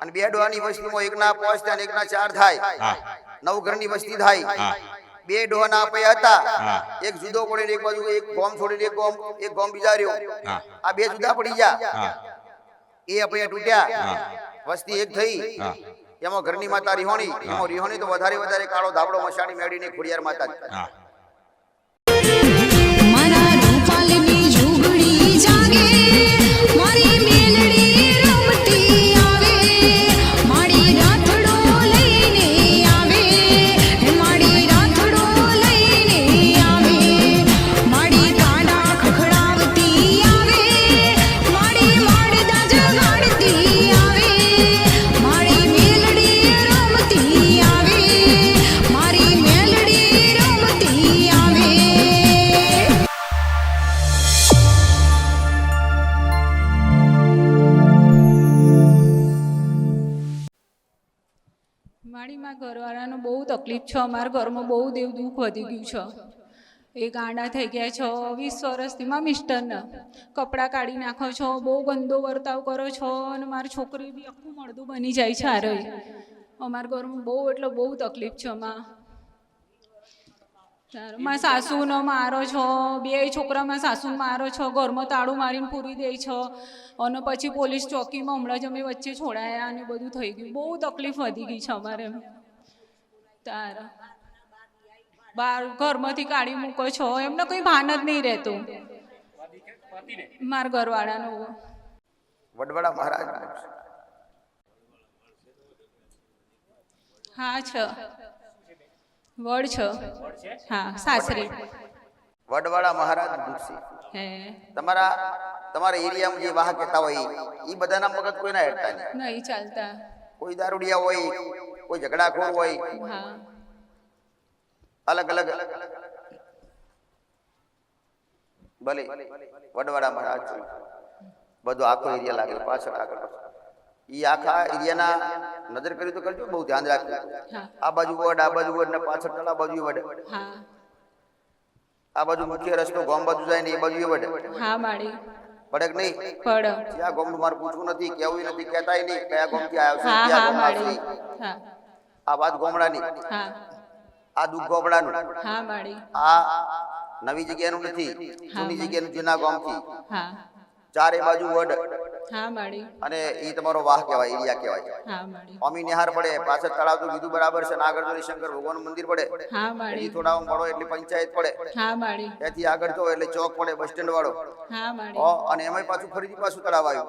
અને બે ડોહાની વસ્તીમાં એકના પાંચ થાય અને એકના ચાર થાય. હા. નવ ઘરની વસ્તી થાય. હા. બે ડોહાના આપે હતા. એક જુદો પડીને એક બાજુ એક ગોમ છોડીને એક ગોમ એક ગોમ બીજા રહ્યો. આ બે જુદા પડી ગયા. એ અપૈયા તૂટ્યા. વસ્તી એક થઈ. એમાં ઘરની માતા રિહોણી. એમાં રિહોણી તો વધારે વધારે કાળો ધાબળો મસાણી મેળીને ખોડિયાર માતા મારા રૂપાલની ઝૂંપડી જાગે ઘરવાળાનો બહુ તકલીફ છે. અમારા ઘરમાં બહુ દેવ દુઃખ વધી ગયું છે. એ ગાંડા થઈ ગયા છો. વીસ વર્ષથી માં મિસ્ટરના કપડાં કાઢી નાખો છો. બહુ ગંદો વર્તાવ કરો છો અને મારી છોકરી બી આખું મળદું બની જાય છે આરે અમારા ઘરમાં બહુ એટલે બહુ તકલીફ છે માં. માં સાસુનો મારો છો. બે છોકરામાં સાસુ મારો છો. ઘરમાં તાળું મારીને પૂરી દે છો. અને પછી પોલીસ ચોકીમાં હમણાં જ અમે વચ્ચે છોડાયા અને બધું થઈ ગયું. બહુ તકલીફ વધી ગઈ છે અમારે તારા બાર ઘરમાંથી કાઢી મૂકો છો. એમને કંઈ ભાન જ નહીં રહેતું. મારા ઘરવાળાનું. વડવાડા મહારાજ હા છ. વડ છે. હા સાસરી. વડવાડા મહારાજ હે. તમારા તમારા એરિયામાં જે વાહ કહેતા હોય એ બધાના મગજ કોઈના ના નહીં? નહીં ચાલતા. કોઈ દારૂડિયા હોય કોઈ ઝઘડાખોર હોય? અલગ અલગ. ભલે. વડવાડા મહારાજ બધો આખો એરિયા લાગે પાછળ આગળ ઈ આખા એરિયાના નજર કરી તો કરજો બહુ ધ્યાન રાખજો. આ બાજુ વડ આ બાજુ વડ ને પાછળ તળા બાજુ વડ. હા. આ બાજુ મુખ્ય રસ્તો ગામ બાજુ જાય ને એ બાજુ વડ. હા માડી પડે કે નહીં. પડ. ક્યાં ગામનું મારે પૂછવું નથી કેવું નથી કહેતાય નહીં કયા ગામથી આવ્યો છે હા ક્યાં ગામ આ વાત ગોમડાની. આ દુઃખ ગોમડાનું. આ નવી જગ્યાનું નથી જૂની જગ્યાનું જૂના ગામથી. ચારે બાજુ વડ. અને એ તમારો વાહ કહેવાય એરિયા કહેવાય. અમી નિહાર પડે પાછળ તળાવ તો કીધું બરાબર છે જો શંકર ભગવાનનું મંદિર પડે. એ થોડા મળો એટલે પંચાયત પડે. ત્યાંથી આગળ જો એટલે ચોક પડે બસ સ્ટેન્ડ વાળો. અને એમાંય પાછું ફરીથી પાછું તળાવ આવ્યું.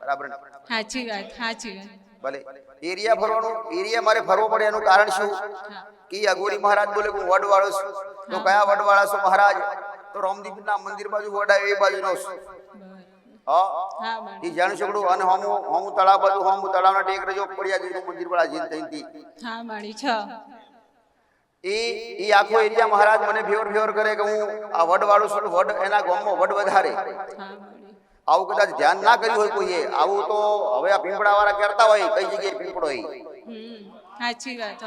બરાબર સાચી વાત સાચી વાત. ભલે એરિયા ફરવાનું એરિયા મારે ફરવો પડે એનું કારણ શું? કે અઘોરી મહારાજ બોલે હું વડ વાળો છું. તો કયા વડ વાળા છો મહારાજ? તો રામદીપના મંદિર બાજુ વડ એ બાજુ નો છું એ હા જાણું શકડું અને હમ હમ તળાવ બાજુ હમું તળાવના ટેક રજો પડ્યા જેવું મંદિર વાળા જીન થઈતી હા માળી છ. એ એ આખો એરિયા મહારાજ મને ફેવર ફેવર કરે કે હું આ વડ વાળું છું વડ એના ગામમાં વડ વધારે. હા આવું કદાચ ધ્યાન ના કર્યું હોય કોઈએ આવું તો હવે આ પીંપળા વાળા કરતા હોય કઈ જગ્યાએ પીંપળો હોય. સાચી વાત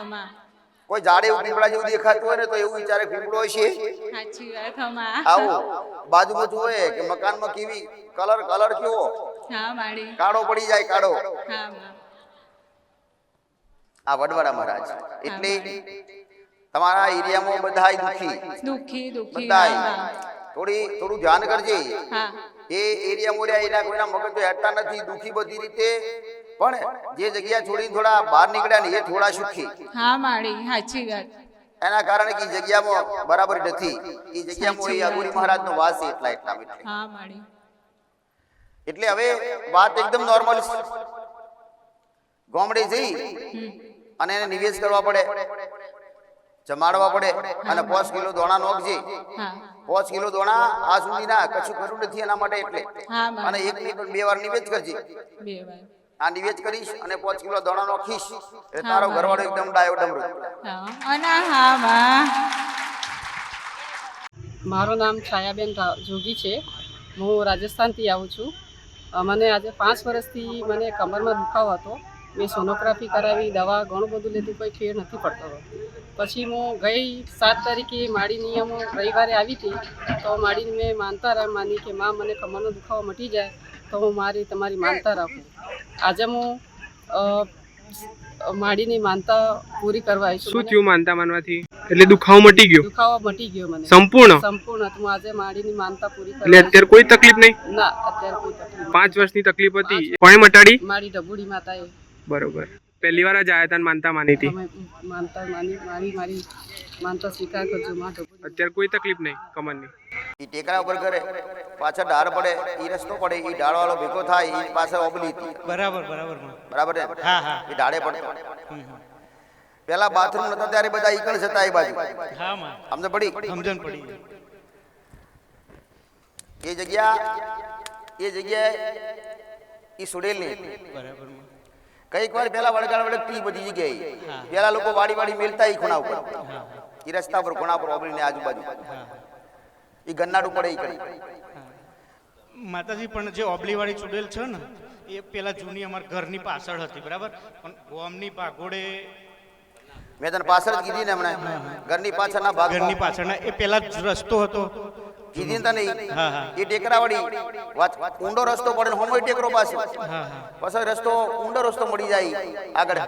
કોઈ ઝાડે પીપળા જેવું દેખાતું હોય ને તો એવું વિચારે પીંપળો છે સાચી વાત આવું બાજુ હોય કે મકાનમાં કેવી કલર કલર કેવો? હા કાળો પડી જાય કાળો. હા આ વડવાડા મહારાજ એટલે તમારા એરિયામાં બધાય દુખી? દુખી દુખી બધાય. થોડી થોડું ધ્યાન કરજે. એ એરિયા મોરિયા એના કોઈના મગજ તો હેઠતા નથી દુખી બધી રીતે. પણ જે જગ્યા છોડીને થોડા બહાર નીકળ્યા ને એ થોડા સુખી. હા માડી સાચી વાત. એના કારણે કે જગ્યામાં બરાબર નથી. એ જગ્યામાં એ અઘોરી મહારાજનો વાસ એટલા એટલા મીઠા હા માડી એટલે હવે વાત એકદમ નોર્મલ ગોમડે જઈ અને એને નિવેશ કરવા પડે. જમાડવા પડે અને પાંચ કિલો દોણા નોખજે. હા. પાંચ કિલો દોણા આ સુધી ના કશું કર્યું નથી એના માટે એટલે. હા અને એક ની બે વાર નિવેદ કરજે. આ નિવેદ કરીશ અને પાંચ કિલો દોણા નોખીશ એટલે તારો ઘરવાળો એકદમ ડાયો ડમરો. હા અને હા માં મારું નામ છાયાબેન જોગી છે. હું રાજસ્થાનથી આવું છું. મને આજે પાંચ વર્ષથી મને કમરમાં દુખાવો હતો. મેં સોનોગ્રાફી કરાવી દવા ઘણું બધું લીધું કોઈ ફેર નથી પડતો પછી હું ગઈ સાત તારીખે માડી નિયમો રવિવારે આવી હતી તો માડીને મેં માનતા રા- માની કે માં મને કમરનો દુખાવો મટી જાય તો હું મારી તમારી માનતા રાખું. આજે હું માડીની માનતા પૂરી કરવા આવી શું થયું માનતા માનવાથી? એટલે દુખાવો મટી ગયો? દુખાવો મટી ગયો મને. સંપૂર્ણ? સંપૂર્ણ. હું આજે માડીની માનતા પૂરી એટલે અત્યારે કોઈ તકલીફ નહીં? ના અત્યારે કોઈ તકલીફ પાંચ વર્ષની તકલીફ હતી. કોણે મટાડી? મારી ડબુડી માતાએ. બરોબર. પહેલી વાર જ આયા હતા ને માનતા માની હતી? માનતા માની મારી મારી માનતા સ્વીકાર કરજો માટે અત્યારે કોઈ તકલીફ નહીં કમરની એ ટેકરા ઉપર કરે પાછળ ઢાળ પડે એ રસ્તો પડે એ ઢાળ વાળો ભેગો થાય એ પાછળ ઓબલી હતી. બરાબર બરાબર બરાબર. ને હા, હા. એ ઢાળે પડે પેલા બાથરૂમ નતા ત્યારે બધા ઈકળ જતા એ બાજુ. હા માં. અમને પડી? સમજણ પડી. એ જગ્યા એ જગ્યાએ એ સુડેલ નહીં બરાબર કંઈક વાર પેલા વડગાડ વડે પી બધી જગ્યાએ. પેલા લોકો વાડી વાડી મેલતા એ ખૂણા ઉપર. એ રસ્તા પર ખૂણા પર ઓબલીને આજુબાજુ. એ ગન્નાડું પડે એ કરી. માતાજી પણ જે ઓબલીવાળી ચૂડેલ છે ને એ પેલા જૂની અમારા ઘરની પાછળ હતી બરાબર? પણ ગોમની પાઘોડે મેં તને પાછળ કીધી ને હમણાં. ઘરની પાછળના ભાગ ઘરની પાછળના એ પેલા જ રસ્તો હતો. કીધી નહીં. એ ટેકરાવાળી. વાત ઊંડો રસ્તો પડે હોમો ટેકરો પાસે. પછી રસ્તો ઊંડો રસ્તો મળી જાય આગળ.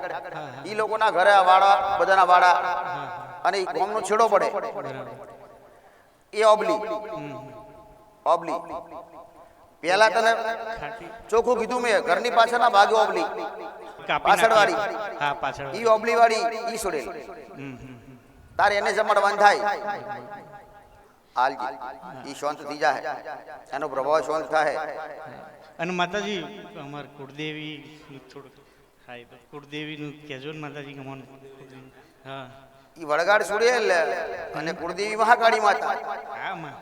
ઈ લોકોના ઘરે વાડા બધાના વાડા. અને ઈ ગામનો છેડો પડે. એ ઓબલી ઓબલી પેલા તને ચોખ્ખું કીધું મેં ઘરની પાછળના ભાગે ઓબલી પાછળવાળી. હા પાછળ ઈ ઓબલી વાળી ઈ છોડેલ તારે એને જમાડવાનું થાય. હાલજી ઈ શાંત થઈ જાય એનો પ્રભાવ શાંત થાય અને માતાજી અમાર કુળદેવી થોડું હા એ તો કુળદેવીનું કહેજો ને માતાજી ગમવાનું હા. ઈ વડગાડ છોડેલ અને કુળદેવી મહાકાળી માતા. હા માં.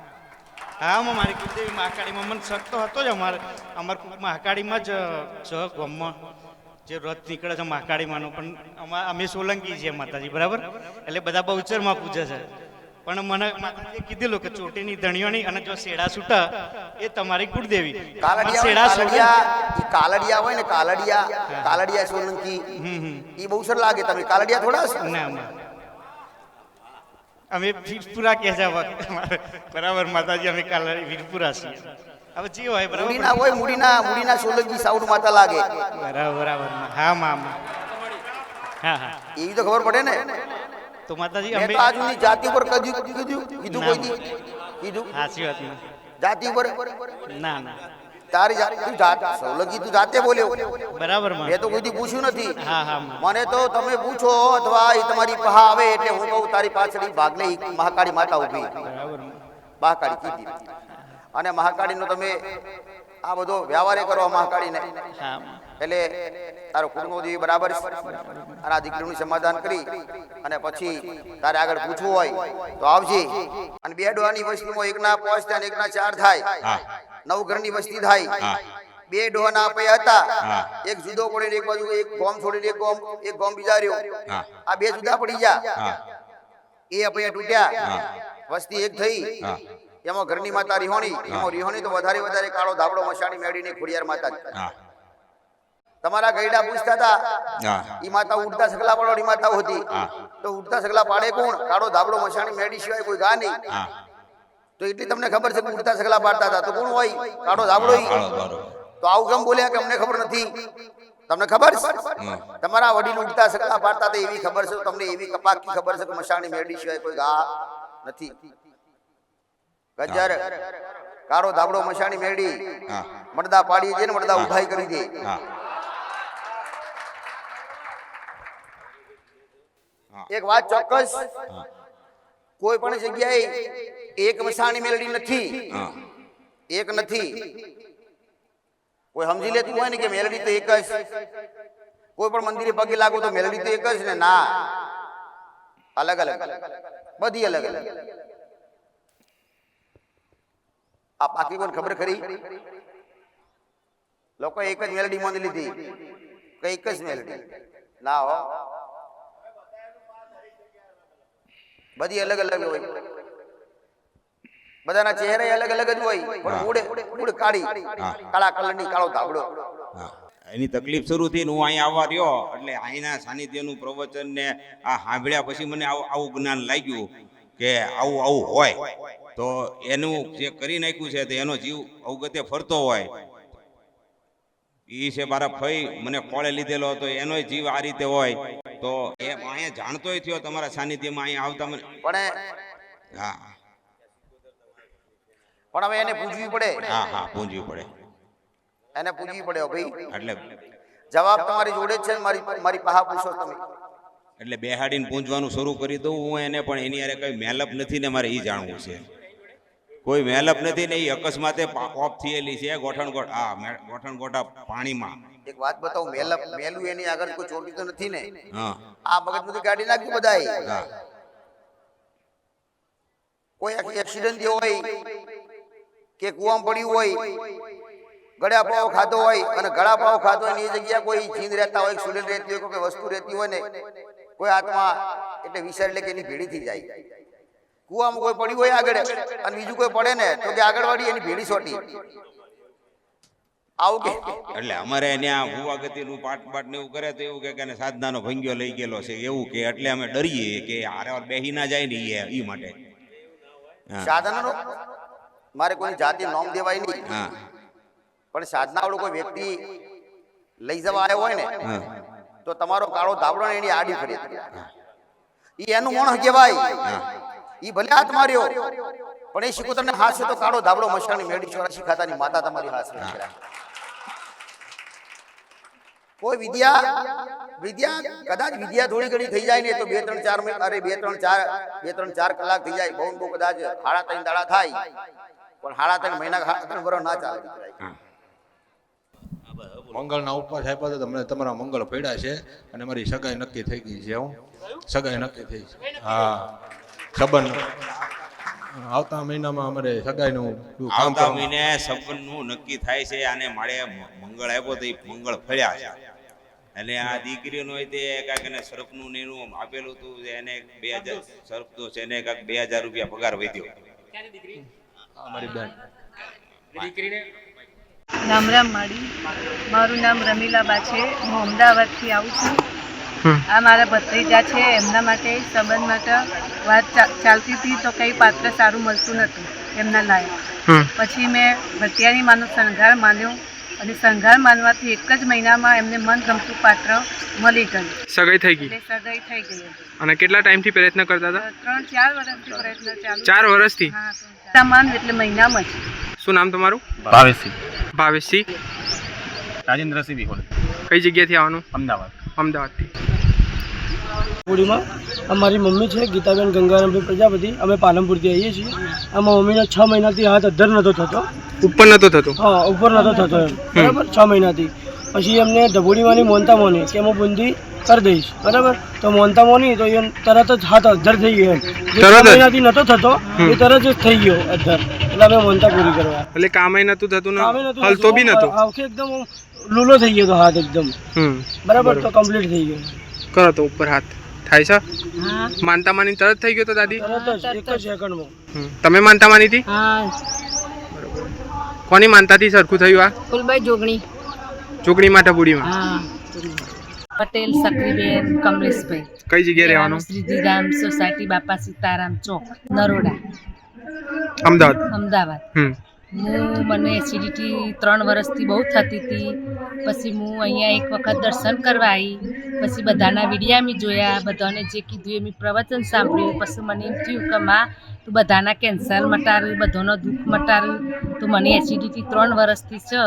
હા હું મારી કુળદેવી મહાકાળીમાં મને શક તો હતો જ અમારે અમાર મહાકાળીમાં જ છ ગામમાં જે રથ નીકળે છે મહાકાળીમાંનો પણ અમા અમે સોલંકી છીએ માતાજી બરાબર? એટલે બધા બહુચરમાં પૂજે છે. પણ મને માતાજીએ કીધેલું કે ચોટીની ધણીઓની અને જો શેડા છૂટા એ તમારી કુળદેવી. શેડા કાલડિયા કાલડિયા હોય ને કાલડિયા કાલડિયા સોલંકી એ બહુ સર લાગે તમે કાલડિયા થોડા ના માં અમે વીરપુરા કહે છે બરાબર માતાજી અમે કાલડી વીરપુરા છીએ. હવે જે હોય બરાબર. મુડીના હોય મુડીના મુડીના સોલંકી સાઉન્ડ માતા લાગે. બરાબર બરાબર. હા માં માં. હા હા. એવી તો ખબર પડે ને. તો માતાજી અમે તો આજની જાતિ પર કદી કીધું? કીધું કોઈ દી? કીધું? સાચી વાત જાતિ પર ના ના. તારી જાતિ તું જાત સવલગી તું જાતે બોલ્યો. બરાબરમાં. તો કોઈ દી પૂછ્યું નથી. હા હા મને તો તમે પૂછો અથવા એ તમારી પહા આવે એટલે હું કહું તારી પાછળ ભાગ ભાગલે મહાકાળી માતા ઊભી. બરાબર મહાકાળી કીધી. અને મહાકાળીનો તમે આ બધો વ્યવહાર કરો મહાકાળીને. હા. એટલે તારો કુટુંબ દેવી બરાબર છે. અને આ દીકરીનું સમાધાન કરી અને પછી તારે આગળ પૂછવું હોય તો આવજે. અને બે ડોહાની વસ્તીમાં એકના પાંચ થાય એકના ચાર થાય. નવ ઘરની વસ્તી થાય. બે ડોહાના આપે હતા. એક જુદો પડીને એક બાજુ એક ગોમ છોડીને એક ગોમ એક ગોમ બીજા રહ્યો. આ બે જુદા પડી ગયા. એ આપણે તૂટ્યા. વસ્તી એક થઈ. એમાં ઘરની માતા રિહોણી. એમાં રિહોણી તો વધારે વધારે કાળો ધાબળો મશાણી મેળીને ખોડિયાર માતા. તમારા ગઈડા પૂછતા હતા ઈ માતા ઉડતા સગલા પાડવાની માતા હતી? તો ઉડતા સગલા પાડે કોણ? કાળો ધાબળો મશાણી મેડી સિવાય કોઈ ગા નહીં. તો એટલી તમને ખબર છે કે ઉડતા સગલા પાડતા હતા. તો કોણ હોય? કાળો ધાબળો તો આવું કેમ બોલ્યા કે અમને ખબર નથી? તમને ખબર છે? તમારા વડીલ ઉડતા સગલા પાડતા હતા એવી ખબર છે? તમને એવી કપાકી ખબર છે કે મશાણી મેડી સિવાય કોઈ ગા નથી? ગજર કાળો ધાબળો મશાણી મેળી. મડદા પાડી દે ને મડદા ઉભાઈ કરી દે. એક વાત ચોક્કસ કોઈ પણ જગ્યાએ એક મસાણી મેલડી નથી એક નથી કોઈ સમજી લેતું હોય ને કે મેલડી તો એક જ કોઈ પણ મંદિરે પગે લાગો તો મેલડી તો એક જ ને ના અલગ અલગ બધી અલગ અલગ આ પાકી કોણ ખબર ખરી લોકો એક જ મેલડી માની લીધી કે એક જ મેલડી ના હો બધી અલગ અલગ હોય. બધાના ચહેરા અલગ અલગ જ હોય. પણ ઉડે ઉડ કાળી. કાળા કલરની કાળો ધાબળો. એની તકલીફ શરૂ થઈ હું અહીંયા આવવા રહ્યો એટલે અહીંના સાનિધ્યનું પ્રવચન ને આ સાંભળ્યા પછી મને આવું આવું જ્ઞાન લાગ્યું કે આવું આવું હોય. તો એનું જે કરી નાખ્યું છે તો એનો જીવ અવગતે ફરતો હોય. એ છે મારા ફઈ. મને કોળે લીધેલો હતો. એનોય જીવ આ રીતે હોય. તો એ અહીંયા જાણતોય થયો તમારા સાનિધ્યમાં અહીંયા આવતા મને. પણ હા. પણ હવે એને પૂછવી પડે. હા હા પૂછવી પડે. એને પૂછવી પડે ભાઈ. એટલે જવાબ તમારી જોડે છે મારી મારી પાહા પૂછો તમે. એટલે બેહાડીને પૂંજવાનું શરૂ કરી દઉં હું એને પણ એની હારે કઈ મેલપ નથી ને મારે એ જાણવું છે. કોઈ મેલપ નથી ને એ અકસ્માતે ઓફ થયેલી છે ગોઠણ ગોઠ આ ગોઠણ ગોઠા પાણીમાં. એક વાત બતાવું મેલપ મેલું એની આગળ કોઈ ચોટી તો નથી ને? આ મગજ બધી ગાડી નાખ્યું બધા કોઈ એક્સિડન્ટ થયો હોય કે કુવામાં પડ્યું હોય ગળા પાવ ખાતો હોય અને ગળા પાવ ખાતો હોય એની એ જગ્યા કોઈ જીંદ રહેતા હોય સ્ટુડન્ટ રહેતી હોય કોઈ વસ્તુ રહેતી હોય ને કોઈ આત્મા એટલે વિચાર એટલે કે એની ભેડી થઈ જાય. કુવામાં કોઈ પડ્યું હોય આગળ અને બીજું કોઈ પડે ને તો કે આગળ વાળી એની ભેડી સોટી. આવું કે? એટલે અમારે ત્યાં ભૂવા ગતિનું પાટ પાટ ને એવું કરે તો એવું કે કે સાધનાનો ભંગ્યો લઈ ગયેલો છે એવું કે એટલે અમે ડરીએ કે હારે બેહી ના જાય ને ઈ ઈ માટે. હા. મારે કોઈ જાતિ નોમ દેવાય નહીં. પણ સાધના વાળો કોઈ વ્યક્તિ લઈ જવા આવ્યો હોય ને તો તમારો કાળો ધાબળો એની આડી ફરી. એનું મોણ કહેવાય ઈ ભલે હાથ માર્યો પણ એ શિકોતરને હાથ તો કાળો ધાબળો મશાની મેળી ચોરાશી ખાતાની માતા તમારી હાથ કોઈ વિદ્યા વિદ્યા કદાચ વિદ્યા થોડી ઘણી થઈ જાય ને તો બે ત્રણ ચાર મિનિટ અરે બે ત્રણ ચાર બે ત્રણ ચાર કલાક થઈ જાય બહુ બહુ કદાચ હાડા ત્રણ દાડા થાય પણ હાડા ત્રણ મહિના ત્રણ વર્ષ ના ચાલે. મંગળના ઉપવાસ આપ્યા તો તમને તમારા મંગળ પડ્યા છે અને મારી સગાઈ નક્કી થઈ ગઈ છે હું. સગાઈ નક્કી થઈ છે. હા. સંબંધ આવતા મહિનામાં અમારે સગાઈનું કામ આવતા. મહિને સંબંધનું નક્કી થાય છે અને મારે મંગળ આપ્યો તો એ મંગળ ફળ્યા છે. એટલે આ દીકરીનો હોય તે કાંઈક એને સરપનું ને એનું આપેલું હતું એને બે હજાર સરપ તો છે એને કાંઈક બે હજાર રૂપિયા પગાર વધ્યો. અમારી બેન. રામ રામ માડી મારું નામ રમીલાબા છે. હું અમદાવાદથી આવું છું. આ મારા ભત્રીજા છે એમના માટે સંબંધ માટે વાત ચાલતી હતી તો કંઈ પાત્ર સારું મળતું નહોતું એમના લાયક. પછી મેં ભટિયાની માનો શણગાર માન્યો અને શણગાર માનવાથી એક જ મહિનામાં એમને મનગમતું પાત્ર મળી ગયું. સગાઈ થઈ ગઈ? સગાઈ થઈ ગઈ અને કેટલા ટાઈમથી પ્રયત્ન કરતા હતા? ત્રણ ચાર વર્ષથી પ્રયત્ન ચાલુ ચાર વર્ષથી? હા ત્રણ ચાર. માન એટલે મહિનામાં જ. શું નામ તમારું? ભાવેશસિંહ ભાવેશસિંહ રાજેન્દ્રસિંહ વિહોલ. કઈ જગ્યાથી આવવાનું? અમદાવાદ. અમદાવાદથી. પુરીમાં અમારી મમ્મી છે ગીતાબેન ગંગારામભાઈ પ્રજાપતિ. અમે પાલનપુરથી આવીએ છીએ. આમાં મમ્મીનો છ મહિનાથી હાથ અધર નહોતો થતો. ઉપર નહોતો થતો? હા ઉપર નહોતો થતો એમ. બરાબર? છ મહિનાથી. પછી એમને ધબોડીમાંની મોનતા મોની કે હું બુંદી કરી દઈશ. બરાબર? તો મોનતા મોની તો એ તરત જ હાથ અધર થઈ ગયો તરત મહિનાથી નહોતો થતો એ તરત જ થઈ ગયો અધર એટલે અમે મોનતા પૂરી કરવા. એટલે કામે નહોતું થતું હલતો બી નહોતો નતો આ વખતે એકદમ લૂલો થઈ ગયો હતો હાથ એકદમ. બરાબર? તો કમ્પ્લીટ થઈ ગયો. કરો તો ઉપર હાથ થાય છે? માનતા માની તરત થઈ ગયો તો દાદી. તમે માનતા માની હતી કોની માનતા માનતાથી સરખું થયું આ? ફૂલભાઈ જોગણી. જોગણી હા. પટેલ સક્રીબેન કમલેશભાઈ. કઈ જગ્યાએ રહેવાનું? શ્રીજીરામ સોસાયટી બાપા સીતારામ ચોક નરોડા. અમદાવાદ. અમદાવાદ. હમ. હું મને એસિડિટી ત્રણ વર્ષથી બહુ થતી હતી. પછી હું અહીંયા એક વખત દર્શન કરવા આવી પછી બધાના વિડીયા મેં જોયા, બધાને જે કીધું એ મેં પ્રવચન સાંભળ્યું. પછી મને એમ થયું કે માં, તું બધાના કેન્સર મટાડ્યું બધાનો દુઃખ મટાડ્યું તો મને એસિડિટી ત્રણ વર્ષથી છે.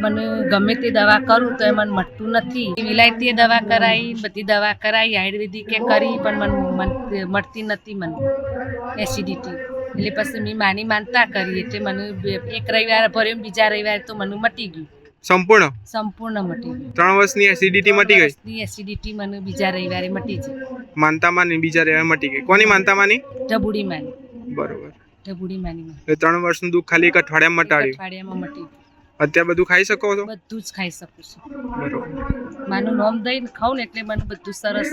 મને ગમે તે દવા કરું તો એ મને મટતું નથી. વિલાયતી દવા કરાવી બધી દવા કરાવી આયુર્વેદિકે કરી, પણ મન- મટતી નથી મને એસિડિટી એટલે પછી મેં માની માનતા કરી એટલે મને એક રવિવાર ભર્યો બીજા રવિવારે તો મને મટી ગયું. સંપૂર્ણ? સંપૂર્ણ મટી ગયું. ત્રણ વર્ષની એસિડિટી મટી ગઈ? ની એસિડિટી મને બીજા રવિવારે મટી છે. માનતા માની બીજા રવિવારે મટી ગઈ. કોની માનતા માની ઢબુડી માની બરોબર. ઢબુડી માની. એ ત્રણ વર્ષનું દુઃખ ખાલી એક અઠવાડિયામાં મટાડ્યું. અઠવાડિયામાં મટી અત્યારે બધું ખાઈ શકો છો? બધું જ ખાઈ શકું છું. બરોબર. માનું નોમ દઈને ખાઉં ને એટલે મને બધું સરસ